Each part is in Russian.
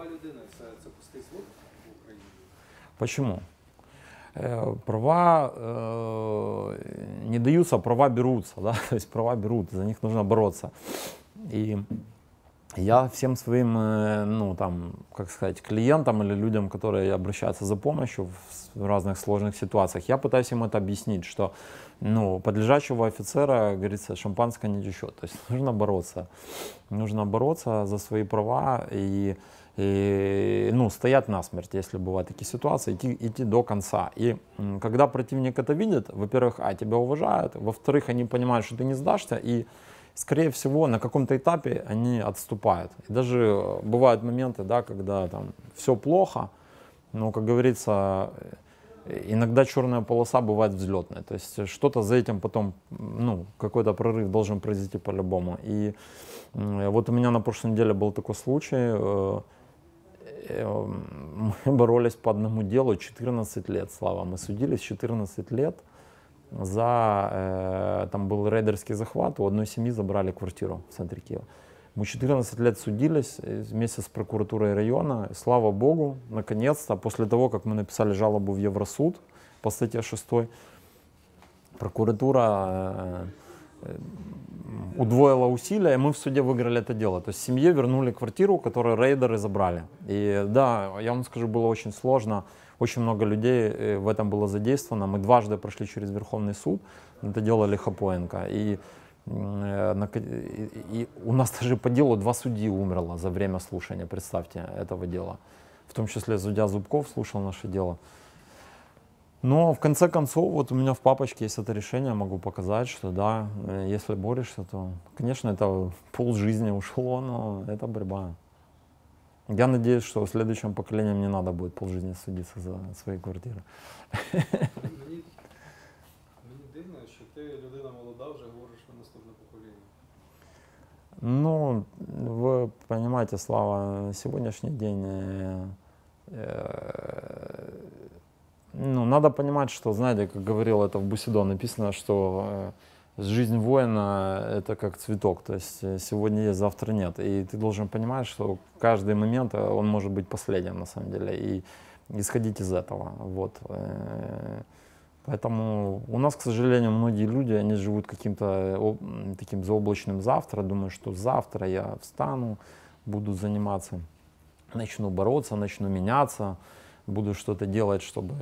Права людини це, це пустий звук в Україні. Почему? Права э, не даются, права берутся, да, то есть права берут, за них нужно бороться. И я всем своим, э, ну там, как сказать, клиентам или людям, которые обращаются за помощью в разных сложных ситуациях, я пытаюсь им это объяснить, что, ну, подлежащего офицера, говорится, шампанское не течет, то есть нужно бороться, нужно бороться за свои права и и, ну, стоять насмерть, если бывают такие ситуации, идти, идти до конца. И когда противник это видит, во-первых, а, тебя уважают, во-вторых, они понимают, что ты не сдашься, и, скорее всего, на каком-то этапе они отступают. И даже э, бывают моменты, да, когда там все плохо, но, как говорится, э, иногда черная полоса бывает взлетной. То есть что-то за этим потом, ну, какой-то прорыв должен произойти по-любому. И вот у меня на прошлой неделе был такой случай. э, Мы боролись по одному делу 14 лет, Слава. Мы судились 14 лет за... рейдерский захват, у одной семьи забрали квартиру в центре Киева. Мы 14 лет судились э, вместе с прокуратурой района. Слава богу, наконец-то, после того, как мы написали жалобу в Евросуд по статье 6, прокуратура э, э, удвоила усилия, и мы в суде выиграли это дело. То есть семье вернули квартиру, которую рейдеры забрали. И да, я вам скажу, было очень сложно. Очень много людей э, в этом было задействовано. Мы дважды прошли через Верховный суд. Это. И, м, э, и- и у нас даже по делу два судьи умерло за время слушания, представьте, этого дела. В том числе судья Зубков слушал наше дело. Но в конце концов, вот у меня в папочке есть это решение, могу показать, что да, э, если борешься, то, конечно, это пол жизни ушло, но это борьба. Я надеюсь, что следующим поколениям не надо будет полжизни судиться за свои квартиры. Мені, мені дивно, що ти людина молода, вже говориш про наступне покоління. Ну, вы понимаете, Слава, на сегодняшний день э, э, ну, надо понимать, что, знаете, как говорил это в Бусидо, написано, что э, жизнь воина — это как цветок, то есть э, сегодня есть, завтра нет. И ты должен понимать, что каждый момент, э, он может быть последним на самом деле, и исходить из этого. Вот. Поэтому у нас, к сожалению, многие люди, они живут каким-то таким заоблачным завтра, думают, что завтра я встану, буду заниматься, начну бороться, начну меняться, буду что-то делать, чтобы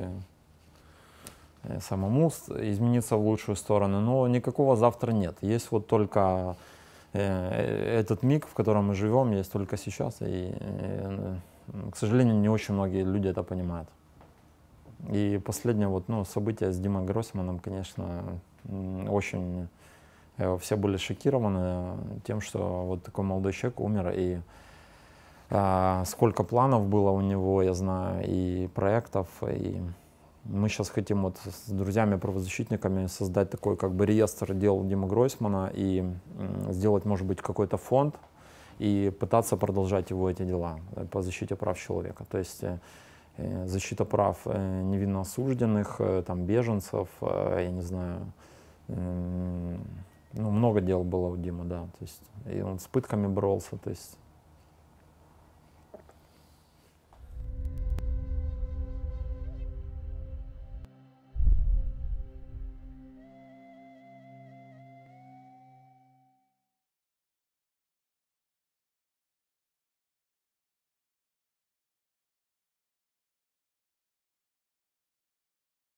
самому с- измениться в лучшую сторону. Но никакого завтра нет. Есть вот только э, этот миг, в котором мы живем, есть только сейчас. И, э, к сожалению, не очень многие люди это понимают. И последнее вот, ну, событие с Димой Гроссманом, конечно, очень э, все были шокированы тем, что вот такой молодой человек умер, и а, сколько планов было у него, я знаю, и проектов, и мы сейчас хотим вот с друзьями-правозащитниками создать такой как бы реестр дел Димы Гройсмана и сделать, может быть, какой-то фонд и пытаться продолжать его эти дела э, по защите прав человека. То есть э, э, защита прав невинно осужденных, там, беженцев, я не знаю, ну, много дел было у Димы, да, то есть и он с пытками боролся, то есть